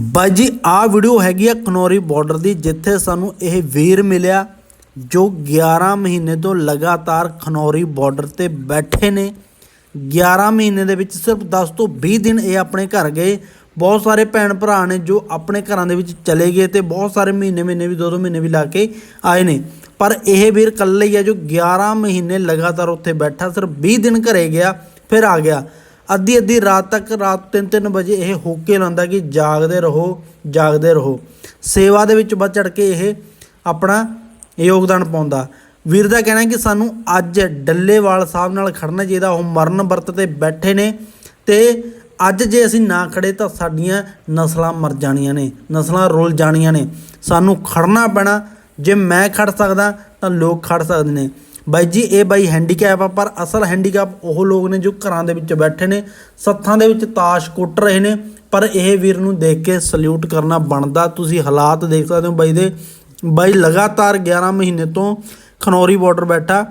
ਬਾਈ ਜੀ ਆਹ ਵੀਡੀਓ ਹੈਗੀ ਆ ਕਨੌਰੀ ਬਾਰਡਰ ਦੀ, ਜਿੱਥੇ ਸਾਨੂੰ ਇਹ ਵੀਰ ਮਿਲਿਆ, ਜੋ 11 ਮਹੀਨੇ ਤੋਂ ਲਗਾਤਾਰ ਖਨੌਰੀ ਬਾਰਡਰ ਤੇ ਬੈਠੇ ਨੇ। 11 ਮਹੀਨੇ ਦੇ ਵਿੱਚ ਸਿਰਫ 10 ਤੋਂ 20 ਦਿਨ ਇਹ ਆਪਣੇ ਘਰ ਗਏ। ਬਹੁਤ ਸਾਰੇ ਭੈਣ ਭਰਾ ਨੇ ਜੋ ਆਪਣੇ ਘਰਾਂ ਦੇ ਵਿੱਚ ਚਲੇ ਗਏ ਤੇ ਬਹੁਤ ਸਾਰੇ ਮਹੀਨੇ ਮਹੀਨੇ ਵੀ, ਦੋ ਦੋ ਮਹੀਨੇ ਵੀ ਲਾ ਕੇ ਆਏ ਨੇ। ਪਰ ਇਹ ਵੀਰ ਇਕੱਲਾ ਹੀ ਆ ਜੋ 11 ਮਹੀਨੇ ਲਗਾਤਾਰ ਉੱਥੇ ਬੈਠਾ, ਸਿਰਫ 20 ਦਿਨ ਘਰੇ ਗਿਆ, ਫਿਰ ਆ ਗਿਆ। ਅੱਧੀ ਅੱਧੀ ਰਾਤ ਤੱਕ ਰਾਤ 3-3 ਵਜੇ ਇਹ ਹੋਕੇ ਲਾਉਂਦਾ ਕਿ ਜਾਗਦੇ ਰਹੋ ਜਾਗਦੇ ਰਹੋ। ਸੇਵਾ ਦੇ ਵਿੱਚ ਵੱਧ ਚੜ ਕੇ ਇਹ ਆਪਣਾ ਯੋਗਦਾਨ ਪਾਉਂਦਾ। ਵੀਰ ਦਾ ਕਹਿਣਾ ਹੈ ਕਿ ਸਾਨੂੰ ਅੱਜ ਡੱਲੇਵਾਲ ਸਾਹਿਬ ਨਾਲ ਖੜਨਾ ਚਾਹੀਦਾ, ਉਹ ਮਰਨ ਵਰਤ ਤੇ ਬੈਠੇ ਨੇ ਤੇ ਅੱਜ ਜੇ ਅਸੀਂ ਨਾ ਖੜੇ ਤਾਂ ਸਾਡੀਆਂ ਨਸਲਾਂ ਮਰ ਜਾਣੀਆਂ ਨੇ, ਨਸਲਾਂ ਰੁਲ ਜਾਣੀਆਂ ਨੇ। ਸਾਨੂੰ ਖੜਨਾ ਪੈਣਾ, ਜੇ ਮੈਂ ਖੜ ਸਕਦਾ ਤਾਂ ਲੋਕ ਖੜ ਸਕਦੇ ਨੇ। ਬਾਈ ਜੀ, ਇਹ ਬਾਈ ਹੈਂਡੀਕੈਪ ਆ, ਪਰ ਅਸਲ ਹੈਂਡੀਕੈਪ ਉਹ ਲੋਕ ਨੇ ਜੋ ਘਰਾਂ ਦੇ ਵਿੱਚ ਬੈਠੇ ਨੇ, ਸੱਥਾਂ ਦੇ ਵਿੱਚ ਤਾਸ਼ ਕੁੱਟ ਰਹੇ ਨੇ, ਪਰ ਇਹ ਵੀਰ ਨੂੰ ਦੇਖ ਕੇ ਸਲੂਟ ਕਰਨਾ ਬਣਦਾ। ਤੁਸੀਂ ਹਾਲਾਤ ਦੇਖ ਸਕਦੇ ਹੋ ਬਾਈ ਦੇ। ਬਾਈ ਲਗਾਤਾਰ 11 ਮਹੀਨੇ ਤੋਂ ਖਨੌਰੀ ਬਾਰਡਰ ਬੈਠਾ।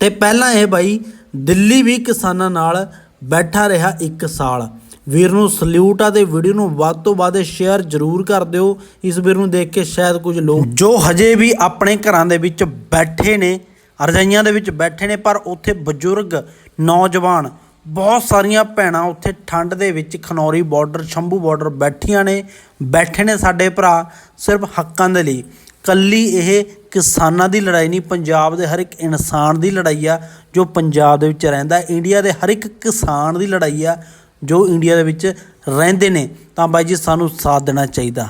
ਤੇ ਪਹਿਲਾਂ ਇਹ ਬਾਈ ਦਿੱਲੀ ਵੀ ਕਿਸਾਨਾਂ ਨਾਲ ਬੈਠਾ ਰਿਹਾ 1 ਸਾਲ। ਵੀਰ ਨੂੰ ਸਲੂਟ ਆ ਤੇ ਵੀਡੀਓ ਨੂੰ ਵੱਧ ਤੋਂ ਵੱਧ ਸ਼ੇਅਰ ਜ਼ਰੂਰ ਕਰ ਦਿਓ। ਇਸ ਵੀਰ ਨੂੰ ਦੇਖ ਕੇ ਸ਼ਾਇਦ ਕੁਝ ਲੋਕ ਜੋ ਹਜੇ ਵੀ ਆਪਣੇ ਘਰਾਂ ਦੇ ਵਿੱਚ ਬੈਠੇ ਨੇ ਰਜਾਈਆਂ ਦੇ ਵਿੱਚ ਬੈਠੇ ਨੇ, ਪਰ ਉੱਥੇ ਬਜ਼ੁਰਗ, ਨੌਜਵਾਨ, ਬਹੁਤ ਸਾਰੀਆਂ ਭੈਣਾਂ ਉੱਥੇ ਠੰਡ ਦੇ ਵਿੱਚ ਖਨੌਰੀ ਬਾਰਡਰ ਸ਼ੰਭੂ ਬਾਰਡਰ ਬੈਠੀਆਂ ਨੇ, ਬੈਠੇ ਨੇ ਸਾਡੇ ਭਰਾ ਸਿਰਫ ਹੱਕਾਂ ਦੇ ਲਈ। ਕੱਲੀ ਇਹ ਕਿਸਾਨਾਂ ਦੀ ਲੜਾਈ ਨਹੀਂ, ਪੰਜਾਬ ਦੇ ਹਰ ਇੱਕ ਇਨਸਾਨ ਦੀ ਲੜਾਈ ਆ ਜੋ ਪੰਜਾਬ ਦੇ ਵਿੱਚ ਰਹਿੰਦਾ ਇੰਡੀਆ ਦੇ ਹਰ ਇੱਕ ਕਿਸਾਨ ਦੀ ਲੜਾਈ ਆ ਜੋ ਇੰਡੀਆ ਦੇ ਵਿੱਚ ਰਹਿੰਦੇ ਨੇ। ਤਾਂ ਬਾਈ ਜੀ, ਸਾਨੂੰ ਸਾਥ ਦੇਣਾ ਚਾਹੀਦਾ।